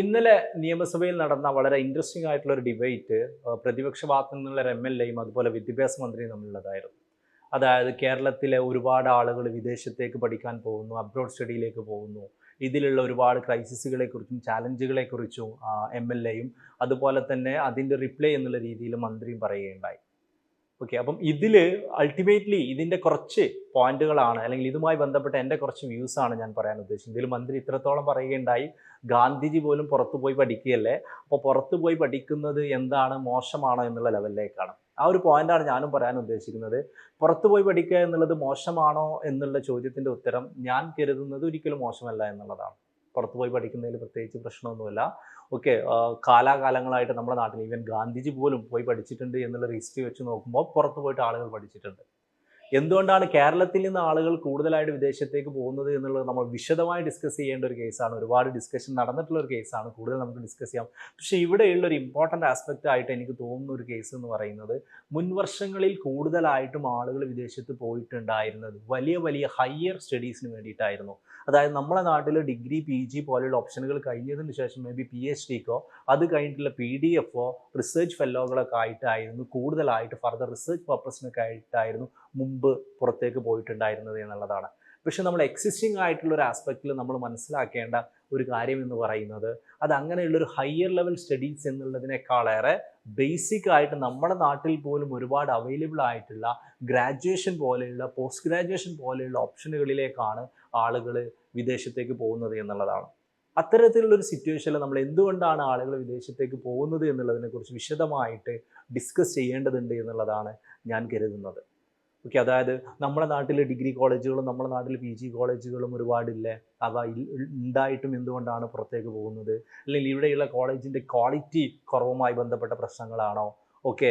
ഇന്നലെ നിയമസഭയിൽ നടന്ന വളരെ ഇൻട്രസ്റ്റിംഗ് ആയിട്ടുള്ള ഒരു ഡിബേറ്റ് പ്രതിപക്ഷ ഭാഗത്തു നിന്നുള്ള ഒരു എം എൽ എയും അതുപോലെ വിദ്യാഭ്യാസ മന്ത്രിയും തമ്മിലുള്ളതായിരുന്നു. അതായത് കേരളത്തിലെ ഒരുപാട് ആളുകൾ വിദേശത്തേക്ക് പഠിക്കാൻ പോകുന്നു അബ്രോഡ് സ്റ്റഡിയിലേക്ക് പോകുന്നു. ഇതിലുള്ള ഒരുപാട് ക്രൈസിസുകളെ കുറിച്ചും ചാലഞ്ചുകളെ കുറിച്ചും എം എൽ എയും അതുപോലെ തന്നെ അതിന്റെ റിപ്ലൈ എന്നുള്ള രീതിയിൽ മന്ത്രിയും പറയുകയുണ്ടായി. ഓക്കെ അപ്പം ഇതിൽ അൾട്ടിമേറ്റ്ലി ഇതിന്റെ കുറച്ച് പോയിന്റുകളാണ് അല്ലെങ്കിൽ ഇതുമായി ബന്ധപ്പെട്ട എന്റെ കുറച്ച് വ്യൂസ് ആണ് ഞാൻ പറയാൻ ഉദ്ദേശിക്കുന്നത് ഇതിൽ മന്ത്രി ഇത്രത്തോളം പറയുകയുണ്ടായി. ഗാന്ധിജി പോലും പുറത്തു പോയി പഠിക്കുകയല്ലേ? അപ്പോൾ പുറത്തു പോയി പഠിക്കുന്നത് എന്താണ് മോശമാണോ എന്നുള്ള ലെവലിലേക്കാണ് ആ ഒരു പോയിന്റാണ് ഞാനും പറയാൻ ഉദ്ദേശിക്കുന്നത്. പുറത്തു പോയി പഠിക്കുക എന്നുള്ളത് മോശമാണോ എന്നുള്ള ചോദ്യത്തിന്റെ ഉത്തരം ഞാൻ കരുതുന്നത് ഒരിക്കലും മോശമല്ല എന്നുള്ളതാണ്. പുറത്തു പോയി പഠിക്കുന്നതിൽ പ്രത്യേകിച്ച് പ്രശ്നമൊന്നുമില്ല. ഓക്കെ കാലാകാലങ്ങളായിട്ട് നമ്മുടെ നാട്ടിൽ ഈവൻ ഗാന്ധിജി പോലും പോയി പഠിച്ചിട്ടുണ്ട് എന്നുള്ള ഹിസ്റ്ററി വെച്ച് നോക്കുമ്പോൾ പുറത്തു പോയിട്ട് ആളുകൾ പഠിച്ചിട്ടുണ്ട്. എന്തുകൊണ്ടാണ് കേരളത്തിൽ നിന്ന് ആളുകൾ കൂടുതലായിട്ട് വിദേശത്തേക്ക് പോകുന്നത് എന്നുള്ളത് നമ്മൾ വിശദമായി ഡിസ്കസ് ചെയ്യേണ്ട ഒരു കേസാണ് ഒരുപാട് ഡിസ്കഷൻ നടന്നിട്ടുള്ള ഒരു കേസാണ് കൂടുതൽ നമുക്ക് ഡിസ്കസ് ചെയ്യാം. പക്ഷേ ഇവിടെയുള്ള ഒരു ഇമ്പോർട്ടന്റ് ആസ്പെക്റ്റ് ആയിട്ട് എനിക്ക് തോന്നുന്ന ഒരു കേസ് എന്ന് പറയുന്നത് മുൻവർഷങ്ങളിൽ കൂടുതലായിട്ടും ആളുകൾ വിദേശത്ത് പോയിട്ടുണ്ടായിരുന്നത് വലിയ വലിയ ഹയർ സ്റ്റഡീസിന് വേണ്ടിയിട്ടായിരുന്നു. അതായത് നമ്മുടെ നാട്ടിൽ ഡിഗ്രി പി ജി പോലെയുള്ള ഓപ്ഷനുകൾ കഴിഞ്ഞതിന് ശേഷം മേ ബി പി എച്ച് ഡിക്കോ അത് കഴിഞ്ഞിട്ടുള്ള പി ഡി എഫോ റിസർച്ച് ഫെല്ലോകളൊക്കെ ആയിട്ടായിരുന്നു കൂടുതലായിട്ട് ഫർദർ റിസർച്ച് പർപ്പസിനൊക്കെ ആയിട്ടായിരുന്നു മുമ്പ് പുറത്തേക്ക് പോയിട്ടുണ്ടായിരുന്നത് എന്നുള്ളതാണ്. പക്ഷെ നമ്മൾ എക്സിസ്റ്റിംഗ് ആയിട്ടുള്ള ഒരു ആസ്പെക്റ്റിൽ നമ്മൾ മനസ്സിലാക്കേണ്ട ഒരു കാര്യം എന്ന് പറയുന്നത് അത് അങ്ങനെയുള്ള ഒരു ഹയർ ലെവൽ സ്റ്റഡീസ് എന്നുള്ളതിനേക്കാളേറെ ബേസിക് ആയിട്ട് നമ്മുടെ നാട്ടിൽ പോലും ഒരുപാട് അവൈലബിൾ ആയിട്ടുള്ള ഗ്രാജുവേഷൻ പോലെയുള്ള പോസ്റ്റ് ഗ്രാജുവേഷൻ പോലെയുള്ള ഓപ്ഷനുകളിലേക്കാണ് ആളുകൾ വിദേശത്തേക്ക് പോകുന്നത് എന്നുള്ളതാണ്. അത്തരത്തിലുള്ള ഒരു സിറ്റുവേഷനിൽ നമ്മൾ എന്തുകൊണ്ടാണ് ആളുകൾ വിദേശത്തേക്ക് പോകുന്നത് എന്നുള്ളതിനെക്കുറിച്ച് വിശദമായിട്ട് ഡിസ്കസ് ചെയ്യേണ്ടതുണ്ട് എന്നുള്ളതാണ് ഞാൻ കരുതുന്നത്. ഓക്കെ അതായത് നമ്മുടെ നാട്ടിൽ ഡിഗ്രി കോളേജുകളും നമ്മുടെ നാട്ടിൽ പി ജി കോളേജുകളും ഒരുപാടില്ലേ? അവ ഉണ്ടായിട്ടും എന്തുകൊണ്ടാണ് പുറത്തേക്ക് പോകുന്നത്? അല്ലെങ്കിൽ ഇവിടെയുള്ള കോളേജിന്റെ ക്വാളിറ്റി കുറവുമായി ബന്ധപ്പെട്ട പ്രശ്നങ്ങളാണോ? ഓക്കെ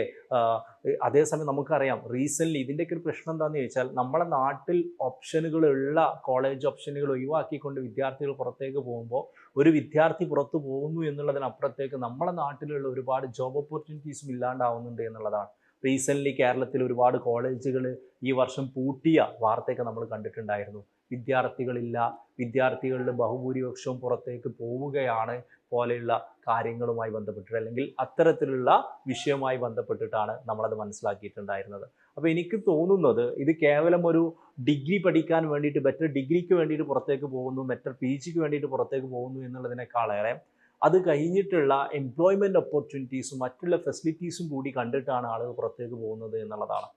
അതേസമയം നമുക്കറിയാം റീസെന്റ്ലി ഇതിന്റെയൊക്കെ ഒരു പ്രശ്നം എന്താണെന്ന് ചോദിച്ചാൽ നമ്മുടെ നാട്ടിൽ ഓപ്ഷനുകളുള്ള കോളേജ് ഓപ്ഷനുകൾ ഒഴിവാക്കിക്കൊണ്ട് വിദ്യാർത്ഥികൾ പുറത്തേക്ക് പോകുമ്പോൾ ഒരു വിദ്യാർത്ഥി പുറത്തു പോകുന്നു എന്നുള്ളതിനപ്പുറത്തേക്ക് നമ്മുടെ നാട്ടിലുള്ള ഒരുപാട് ജോബ് ഓപ്പർച്യൂണിറ്റീസും ഇല്ലാണ്ടാവുന്നുണ്ട് എന്നുള്ളതാണ്. റീസെന്റ്ലി കേരളത്തിൽ ഒരുപാട് കോളേജുകൾ ഈ വർഷം പൂട്ടിയ വാർത്തയൊക്കെ നമ്മൾ കണ്ടിട്ടുണ്ടായിരുന്നു. വിദ്യാർത്ഥികളില്ല വിദ്യാർത്ഥികളുടെ ബഹുഭൂരിപക്ഷവും പുറത്തേക്ക് പോവുകയാണ് പോലെയുള്ള കാര്യങ്ങളുമായി ബന്ധപ്പെട്ടിട്ട് അല്ലെങ്കിൽ അത്തരത്തിലുള്ള വിഷയവുമായി ബന്ധപ്പെട്ടിട്ടാണ് നമ്മളത് മനസ്സിലാക്കിയിട്ടുണ്ടായിരുന്നത്. അപ്പോൾ എനിക്ക് തോന്നുന്നത് ഇത് കേവലം ഒരു ഡിഗ്രി പഠിക്കാൻ വേണ്ടിയിട്ട് ബെറ്റർ ഡിഗ്രിക്ക് വേണ്ടിയിട്ട് പുറത്തേക്ക് പോകുന്നു ബെറ്റർ പി ജിക്ക് വേണ്ടിയിട്ട് പുറത്തേക്ക് പോകുന്നു എന്നുള്ളതിനേക്കാളേറെ അത് കഴിഞ്ഞിട്ടുള്ള എംപ്ലോയ്മെന്റ് ഓപ്പർച്യൂണിറ്റീസും മറ്റുള്ള ഫെസിലിറ്റീസും കൂടി കണ്ടിട്ടാണ് ആളുകൾ പുറത്തേക്ക് പോകുന്നത് എന്നുള്ളതാണ്.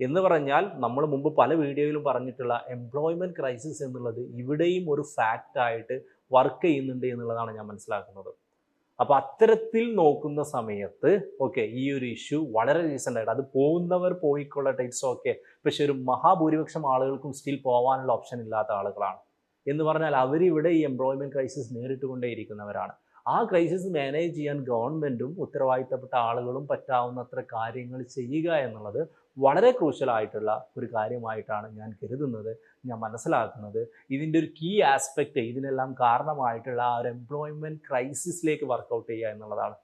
എന്ന് പറഞ്ഞാൽ നമ്മൾ മുമ്പ് പല വീഡിയോയിലും പറഞ്ഞിട്ടുള്ള എംപ്ലോയ്മെന്റ് ക്രൈസിസ് എന്നുള്ളത് ഇവിടെയും ഒരു ഫാക്റ്റായിട്ട് വർക്ക് ചെയ്യുന്നുണ്ട് എന്നുള്ളതാണ് ഞാൻ മനസ്സിലാക്കുന്നത്. അപ്പോൾ അത്തരത്തിൽ നോക്കുന്ന സമയത്ത് ഓക്കെ ഈ ഒരു ഇഷ്യൂ വളരെ റീസെന്റ് ആയിട്ട് അത് പോകുന്നവർ പോയിക്കൊള്ളട്ടെ ഇറ്റ്സ് ഓക്കെ പക്ഷെ ഒരു മഹാഭൂരിപക്ഷം ആളുകൾക്കും സ്റ്റിൽ പോകാനുള്ള ഓപ്ഷൻ ഇല്ലാത്ത ആളുകളാണ്. എന്ന് പറഞ്ഞാൽ അവരിവിടെ ഈ എംപ്ലോയ്മെന്റ് ക്രൈസിസ് നേരിട്ടുകൊണ്ടേയിരിക്കുന്നവരാണ്. ആ ക്രൈസിസ് മാനേജ് ചെയ്യാൻ ഗവൺമെന്റും ഉത്തരവാദിത്തപ്പെട്ട ആളുകളും പറ്റാവുന്നത്ര കാര്യങ്ങൾ ചെയ്യുക എന്നുള്ളത് വളരെ ക്രൂഷ്യലായിട്ടുള്ള ഒരു കാര്യമായിട്ടാണ് ഞാൻ കരുതുന്നത് ഞാൻ മനസ്സിലാക്കുന്നത്. ഇതിന്റെ ഒരു കീ ആസ്പെക്റ്റ് ഇതിനെല്ലാം കാരണമായിട്ടുള്ള ആ ഒരു എംപ്ലോയ്മെന്റ് ക്രൈസിസിലേക്ക് വർക്കൗട്ട് ചെയ്യുക എന്നുള്ളതാണ്.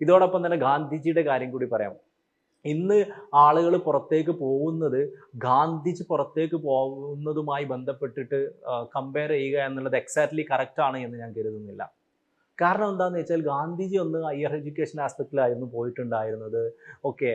ഇതോടൊപ്പം തന്നെ ഗാന്ധിജിയുടെ കാര്യം കൂടി പറയാം. ഇന്ന് ആളുകൾ പുറത്തേക്ക് പോകുന്നത് ഗാന്ധിജി പുറത്തേക്ക് പോകുന്നതുമായി ബന്ധപ്പെട്ടിട്ട് കമ്പയർ ചെയ്യുക എന്നുള്ളത് എക്സാക്ട്ലി കറക്റ്റാണ് എന്ന് ഞാൻ കരുതുന്നില്ല. കാരണം എന്താണെന്ന് വെച്ചാൽ ഗാന്ധിജി ഒന്ന് ഹയർ എഡ്യൂക്കേഷൻ ആസ്പെക്റ്റിലായിരുന്നു പോയിട്ടുണ്ടായിരുന്നത്. ഓക്കെ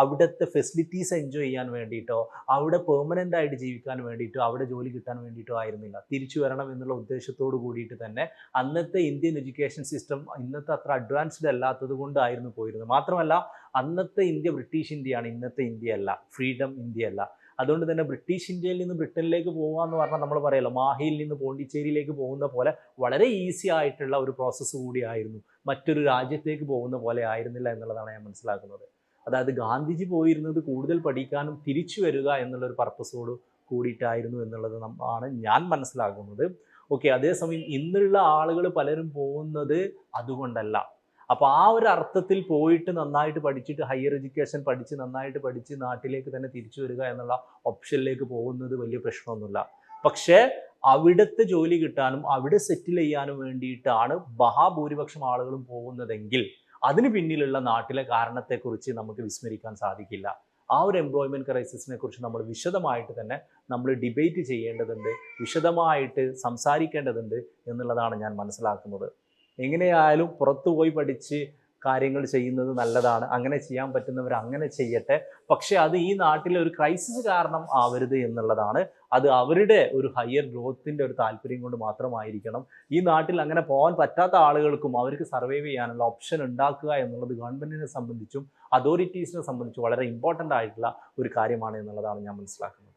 അവിടുത്തെ ഫെസിലിറ്റീസ് എൻജോയ് ചെയ്യാൻ വേണ്ടിയിട്ടോ അവിടെ പെർമനന്റ് ആയിട്ട് ജീവിക്കാൻ വേണ്ടിയിട്ടോ അവിടെ ജോലി കിട്ടാൻ വേണ്ടിയിട്ടോ ആയിരുന്നില്ല. തിരിച്ചു വരണം എന്നുള്ള ഉദ്ദേശത്തോട് കൂടിയിട്ട് തന്നെ അന്നത്തെ ഇന്ത്യൻ എഡ്യൂക്കേഷൻ സിസ്റ്റം ഇന്നത്തെ അത്ര അഡ്വാൻസ്ഡ് അല്ലാത്തത് കൊണ്ടായിരുന്നു പോയിരുന്നത്. മാത്രമല്ല അന്നത്തെ ഇന്ത്യ ബ്രിട്ടീഷ് ഇന്ത്യയാണ് ഇന്നത്തെ ഇന്ത്യയല്ല ഫ്രീഡം ഇന്ത്യ അല്ല അതുകൊണ്ട് തന്നെ ബ്രിട്ടീഷ് ഇന്ത്യയിൽ നിന്ന് ബ്രിട്ടനിലേക്ക് പോകാമെന്ന് പറഞ്ഞാൽ നമ്മൾ പറയല്ലോ മാഹിയിൽ നിന്ന് പോണ്ടിച്ചേരിയിലേക്ക് പോകുന്ന പോലെ വളരെ ഈസി ആയിട്ടുള്ള ഒരു പ്രോസസ്സ് കൂടിയായിരുന്നു മറ്റൊരു രാജ്യത്തേക്ക് പോകുന്ന പോലെ ആയിരുന്നില്ല എന്നുള്ളതാണ് ഞാൻ മനസ്സിലാക്കുന്നത്. അതായത് ഗാന്ധിജി പോയിരുന്നത് കൂടുതൽ പഠിക്കാനും തിരിച്ചു വരിക എന്നുള്ള ഒരു പർപ്പസോട് കൂടിയിട്ടായിരുന്നു എന്നുള്ളത് ആണ് ഞാൻ മനസ്സിലാക്കുന്നത്. ഓക്കെ അതേസമയം ഇന്നുള്ള ആളുകൾ പലരും പോകുന്നത് അതുകൊണ്ടല്ല. അപ്പോൾ ആ ഒരു അർത്ഥത്തിൽ പോയിട്ട് നന്നായിട്ട് പഠിച്ചിട്ട് ഹയർ എഡ്യൂക്കേഷൻ പഠിച്ച് നന്നായിട്ട് പഠിച്ച് നാട്ടിലേക്ക് തന്നെ തിരിച്ചു വരിക എന്നുള്ള ഓപ്ഷനിലേക്ക് പോകുന്നത് വലിയ പ്രശ്നമൊന്നുമില്ല. പക്ഷേ അവിടുത്തെ ജോലി കിട്ടാനും അവിടെ സെറ്റിൽ ചെയ്യാനും വേണ്ടിയിട്ടാണ് മഹാഭൂരിപക്ഷം ആളുകളും പോകുന്നതെങ്കിൽ അതിന് പിന്നിലുള്ള നാട്ടിലെ കാരണത്തെക്കുറിച്ച് നമുക്ക് വിസ്മരിക്കാൻ സാധിക്കില്ല. ആ ഒരു എംപ്ലോയ്മെന്റ് ക്രൈസിസിനെ കുറിച്ച് നമ്മൾ വിശദമായിട്ട് തന്നെ നമ്മൾ ഡിബേറ്റ് ചെയ്യേണ്ടതുണ്ട് വിശദമായിട്ട് സംസാരിക്കേണ്ടതുണ്ട് എന്നുള്ളതാണ് ഞാൻ മനസ്സിലാക്കുന്നത്. എങ്ങനെയായാലും പുറത്തു പോയി പഠിച്ച് കാര്യങ്ങൾ ചെയ്യുന്നത് നല്ലതാണ്. അങ്ങനെ ചെയ്യാൻ പറ്റുന്നവർ അങ്ങനെ ചെയ്യട്ടെ. പക്ഷേ അത് ഈ നാട്ടിലെ ഒരു ക്രൈസിസ് കാരണം ആവരുത് എന്നുള്ളതാണ്. അത് അവരുടെ ഒരു ഹയർ ഗ്രോത്തിന്റെ ഒരു താല്പര്യം കൊണ്ട് മാത്രമായിരിക്കണം. ഈ നാട്ടിൽ അങ്ങനെ പോകാൻ പറ്റാത്ത ആളുകൾക്കും അവർക്ക് സർവൈവ് ചെയ്യാനുള്ള ഓപ്ഷൻ ഉണ്ടാക്കുക എന്നുള്ളത് ഗവൺമെന്റിനെ സംബന്ധിച്ചും അതോറിറ്റീസിനെ സംബന്ധിച്ചും വളരെ ഇമ്പോർട്ടന്റ് ആയിട്ടുള്ള ഒരു കാര്യമാണ് എന്നുള്ളതാണ് ഞാൻ മനസ്സിലാക്കുന്നത്.